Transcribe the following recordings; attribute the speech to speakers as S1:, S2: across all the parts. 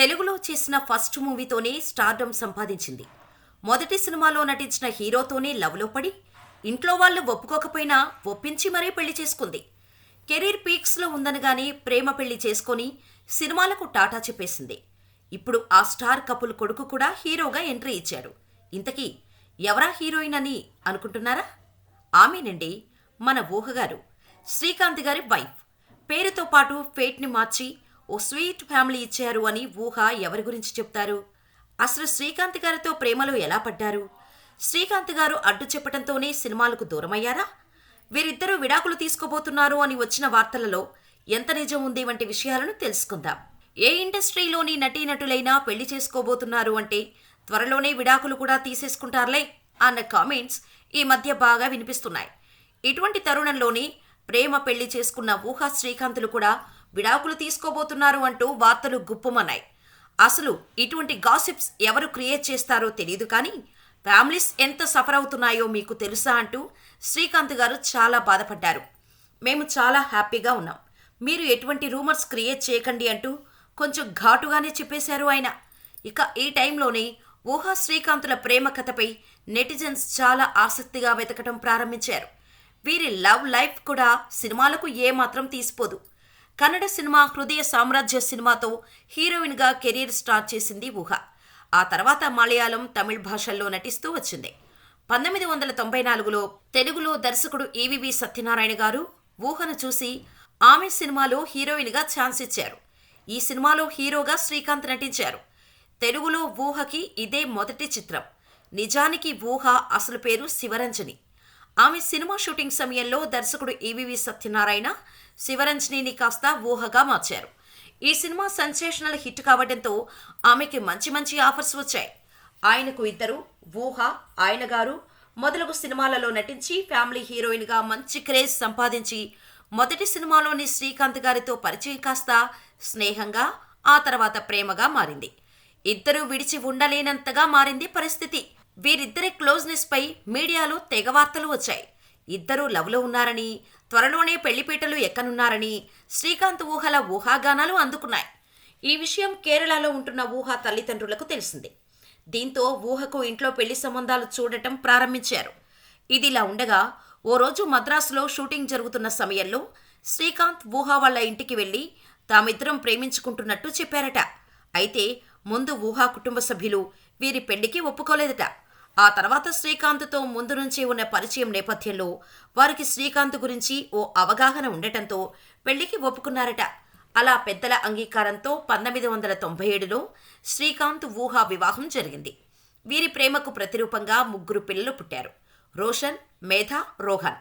S1: తెలుగులో చేసిన first మూవీతోనే stardom సంపాదించింది. మొదటి సినిమాలో నటించిన హీరోతోనే లవ్లో పడి ఇంట్లో వాళ్ళు ఒప్పుకోకపోయినా ఒప్పించి మరీ పెళ్ళి చేసుకుంది. కెరీర్ పీక్స్లో ఉందనగానే ప్రేమ పెళ్ళి చేసుకొని సినిమాలకు టాటా చెప్పేసింది. ఇప్పుడు ఆ స్టార్ కపుల్ కొడుకు కూడా హీరోగా ఎంట్రీ ఇచ్చాడు ఇంతకీ ఎవరా హీరోయిన్ అని అనుకుంటున్నారా? ఆమెనండి మన ఊహగారు. శ్రీకాంత్ గారి వైఫ్. పేరుతో పాటు ఫేట్ని మార్చి ఓ స్వీట్ ఫ్యామిలీ ఇచ్చారు అని ఊహ ఎవరి గురించి చెప్తారు? అసలు శ్రీకాంత్ గారితో ప్రేమలో ఎలా పడ్డారు? శ్రీకాంత్ గారు అడ్డు చెప్పడంతోనే సినిమాలకు దూరమయ్యారా? వీరిద్దరూ విడాకులు తీసుకోబోతున్నారు అని వచ్చిన వార్తలలో ఎంత నిజం ఉంది వంటి విషయాలను తెలుసుకుందాం. ఏ ఇండస్ట్రీలోని నటీనటులైనా పెళ్ళి చేసుకోబోతున్నారు అంటే త్వరలోనే విడాకులు కూడా తీసేసుకుంటారులే అన్న కామెంట్స్ ఈ మధ్య బాగా వినిపిస్తున్నాయి. ఇటువంటి తరుణంలోనే ప్రేమ పెళ్ళి చేసుకున్న ఊహా శ్రీకాంతులు కూడా విడాకులు తీసుకోబోతున్నారు అంటూ వార్తలు గుప్పుమన్నాయి. అసలు ఇటువంటి గాసిప్స్ ఎవరు క్రియేట్ చేస్తారో తెలియదు కానీ ఫ్యామిలీస్ ఎంత సఫర్ అవుతున్నాయో మీకు తెలుసా అంటూ శ్రీకాంత్ గారు చాలా బాధపడ్డారు. మేము చాలా హ్యాపీగా ఉన్నాం. మీరు ఎటువంటి రూమర్స్ క్రియేట్ చేయకండి అంటూ కొంచెం ఘాటుగానే చెప్పేశారు ఆయన. ఇక ఈ టైంలోనే ఊహా శ్రీకాంతుల ప్రేమ కథపై నెటిజన్స్ చాలా ఆసక్తిగా వెతకటం ప్రారంభించారు. వీరి లవ్ లైఫ్ కూడా సినిమాలకు ఏమాత్రం తీసిపోదు. కన్నడ సినిమా హృదయ సామ్రాజ్య సినిమాతో హీరోయిన్గా కెరీర్ స్టార్ట్ చేసింది ఊహ. ఆ తర్వాత మలయాళం తమిళ్ భాషల్లో నటిస్తూ వచ్చింది. పంతొమ్మిది వందల తొంభై నాలుగులో తెలుగులో దర్శకుడు ఈవివి సత్యనారాయణ గారు ఊహను చూసి ఆమె సినిమాలో హీరోయిన్గా ఛాన్స్ ఇచ్చారు. ఈ సినిమాలో హీరోగా శ్రీకాంత్ నటించారు. తెలుగులో ఊహకి ఇదే మొదటి చిత్రం. నిజానికి ఊహ అసలు పేరు శివరంజని. ఆమె సినిమా షూటింగ్ సమయంలో దర్శకుడు ఈవివి సత్యనారాయణ శివరంజనిని కాస్త ఊహగా మార్చారు. ఈ సినిమా సెన్సేషనల్ హిట్ కావడంతో ఆమెకి మంచి మంచి ఆఫర్స్ వచ్చాయి. ఆయనకు ఇద్దరు ఊహ ఆయన గారు మొదలగు సినిమాలలో నటించి ఫ్యామిలీ హీరోయిన్గా మంచి క్రేజ్ సంపాదించి మొదటి సినిమాలోని శ్రీకాంత్ గారితో పరిచయం కాస్త స్నేహంగా ఆ తర్వాత ప్రేమగా మారింది. ఇద్దరూ విడిచి ఉండలేనంతగా మారింది పరిస్థితి. వీరిద్దరి క్లోజ్నెస్ పై మీడియాలో తెగ వార్తలు వచ్చాయి. ఇద్దరూ లవ్లో ఉన్నారని త్వరలోనే పెళ్ళిపీటలు ఎక్కనున్నారని శ్రీకాంత్ ఊహల ఊహాగానాలు అందుకున్నాయి. ఈ విషయం కేరళలో ఉంటున్న ఊహ తల్లిదండ్రులకు తెలిసింది. దీంతో ఊహకు ఇంట్లో పెళ్ళి సంబంధాలు చూడటం ప్రారంభించారు. ఇదిలా ఉండగా ఓ రోజు మద్రాసులో షూటింగ్ జరుగుతున్న సమయంలో శ్రీకాంత్ ఊహ వాళ్ళ ఇంటికి వెళ్ళి తామిద్దరం ప్రేమించుకుంటున్నట్టు చెప్పారట. అయితే ముందు ఊహా కుటుంబ సభ్యులు వీరి పెళ్ళికి ఒప్పుకోలేదట. ఆ తర్వాత శ్రీకాంత్తో ముందు నుంచి ఉన్న పరిచయం నేపథ్యంలో వారికి శ్రీకాంత్ గురించి ఓ అవగాహన ఉండటంతో పెళ్ళికి ఒప్పుకున్నారట. అలా పెద్దల అంగీకారంతో పంతొమ్మిది వందల తొంభై ఏడులో శ్రీకాంత్ ఊహా వివాహం జరిగింది. వీరి ప్రేమకు ప్రతిరూపంగా ముగ్గురు పిల్లలు పుట్టారు. రోషన్ మేధ రోహన్.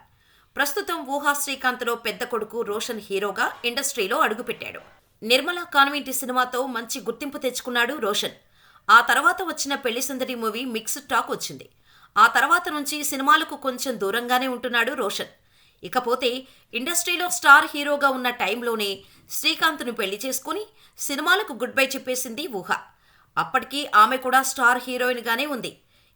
S1: ప్రస్తుతం ఊహా శ్రీకాంత్లో పెద్ద కొడుకు రోషన్ హీరోగా ఇండస్ట్రీలో అడుగుపెట్టాడు. నిర్మలా కాన్వెంటి సినిమాతో మంచి గుర్తింపు తెచ్చుకున్నాడు రోషన్. ఆ తర్వాత వచ్చిన పెళ్ళి సందడి మూవీ మిక్స్డ్ టాక్ వచ్చింది. ఆ తర్వాత నుంచి సినిమాలకు కొంచెం దూరంగానే ఉంటున్నాడు రోషన్. ఇకపోతే ఇండస్ట్రీలో స్టార్ హీరోగా ఉన్న టైంలోనే శ్రీకాంత్ను పెళ్ళి చేసుకుని సినిమాలకు గుడ్ బై చెప్పేసింది ఊహ. అప్పటికీ ఆమె కూడా స్టార్ హీరోయిన్గానే ఉంది.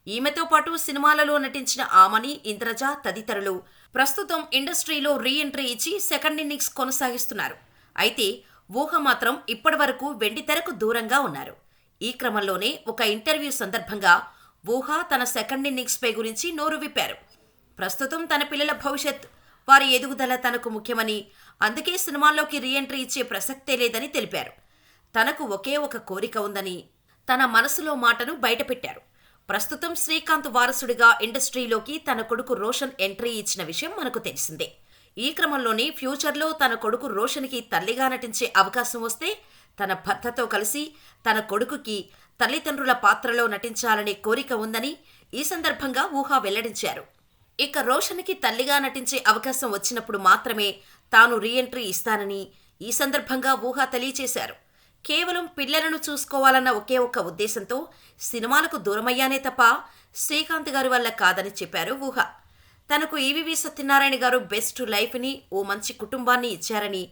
S1: ఈమెతో పాటు సినిమాలలో నటించిన ఆమని ఇంద్రజ తదితరులు ప్రస్తుతం ఇండస్ట్రీలో రీ ఎంట్రీ ఇచ్చి సెకండ్ ఇన్నింగ్స్ కొనసాగిస్తున్నారు. అయితే ఊహ మాత్రం ఇప్పటివరకు వెండితెరకు దూరంగా ఉన్నారు. ఈ క్రమంలోనే ఒక ఇంటర్వ్యూ సందర్భంగా ఊహ తన సెకండ్ ఇన్నింగ్స్ పై గురించి నోరు విప్పారు. ప్రస్తుతం తన పిల్లల భవిష్యత్ వారి ఎదుగుదల తనకు ముఖ్యమని అందుకే సినిమాల్లోకి రీఎంట్రీ ఇచ్చే ప్రసక్తే లేదని తెలిపారు. తనకు ఒకే ఒక కోరిక ఉందని తన మనసులో మాటను బయటపెట్టారు. ప్రస్తుతం శ్రీకాంత్ వారసుడిగా ఇండస్ట్రీలోకి తన కొడుకు రోషన్ ఎంట్రీ ఇచ్చిన విషయం మనకు తెలిసిందే. ఈ క్రమంలోనే ఫ్యూచర్లో తన కొడుకు రోషన్కి తల్లిగా నటించే అవకాశం వస్తే తన భర్తతో కలిసి తన కొడుకుకి తల్లిదండ్రుల పాత్రలో నటించాలనే కోరిక ఉందని ఈ సందర్భంగా ఊహ వెల్లడించారు. ఇక రోషన్కి తల్లిగా నటించే అవకాశం వచ్చినప్పుడు మాత్రమే తాను రీఎంట్రీ ఇస్తానని ఈ సందర్భంగా ఊహ తెలియచేశారు. కేవలం పిల్లలను చూసుకోవాలన్న ఒకే ఒక్క ఉద్దేశంతో సినిమాలకు దూరమయ్యానే తప్ప శ్రీకాంత్ గారి వల్ల కాదని చెప్పారు ఊహ. తనకు ఈవీవీ సత్యనారాయణ గారు బెస్ట్ లైఫ్ని ఓ మంచి కుటుంబాన్ని ఇచ్చారని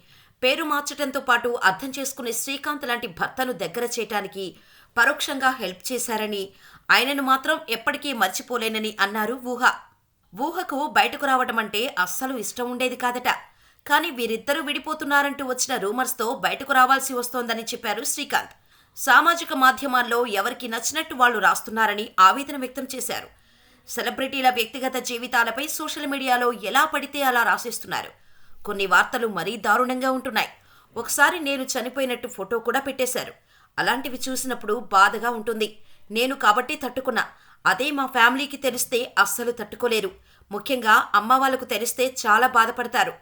S1: పేరు మార్చడంతో పాటు అర్థం చేసుకునే శ్రీకాంత్ లాంటి భర్తను దగ్గర చేయటానికి పరోక్షంగా హెల్ప్ చేశారని ఆయనను మాత్రం ఎప్పటికీ మర్చిపోలేనని అన్నారు ఊహ. ఊహకు బయటకు రావడం అంటే అస్సలు ఇష్టం ఉండేది కాదట. కానీ వీరిద్దరూ విడిపోతున్నారంటూ వచ్చిన రూమర్స్తో బయటకు రావాల్సి వస్తోందని చెప్పారు శ్రీకాంత్. సామాజిక మాధ్యమాల్లో ఎవరికి నచ్చినట్టు వాళ్ళు రాస్తున్నారని ఆవేదన వ్యక్తం చేశారు. సెలబ్రిటీల వ్యక్తిగత జీవితాలపై సోషల్ మీడియాలో ఎలా పడితే అలా రాసేస్తున్నారు. కొన్ని వార్తలు మరీ దారుణంగా ఉంటున్నాయి. ఒకసారి నేను చనిపోయినట్టు ఫోటో కూడా పెట్టేశారు. అలాంటివి చూసినప్పుడు బాధగా ఉంటుంది. నేను కాబట్టి తట్టుకున్నా. అదే మా ఫ్యామిలీకి తెలిస్తే అస్సలు తట్టుకోలేరు. ముఖ్యంగా అమ్మ వాళ్ళకు తెలిస్తే చాలా బాధపడతారు.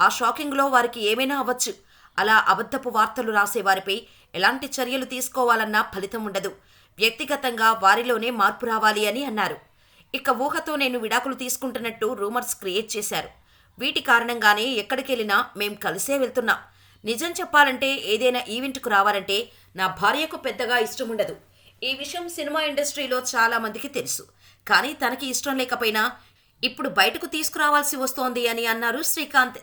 S1: ఆ షాకింగ్లో వారికి ఏమైనా అవ్వచ్చు. అలా అబద్ధపు వార్తలు రాసేవారిపై ఎలాంటి చర్యలు తీసుకోవాలన్నా ఫలితం ఉండదు. వ్యక్తిగతంగా వారిలోనే మార్పు రావాలి అని అన్నారు. ఇక ఊహతో నేను విడాకులు తీసుకుంటున్నట్టు రూమర్స్ క్రియేట్ చేశారు. వీటి కారణంగానే ఎక్కడికెళ్ళినా మేం కలిసే వెళ్తున్నాం. నిజం చెప్పాలంటే ఏదైనా ఈవెంట్కు రావాలంటే నా భార్యకు పెద్దగా ఇష్టం ఉండదు ఈ విషయం సినిమా ఇండస్ట్రీలో చాలామందికి తెలుసు. కానీ తనకి ఇష్టం లేకపోయినా ఇప్పుడు బయటకు తీసుకురావాల్సి వస్తోంది అని అన్నారు శ్రీకాంత్.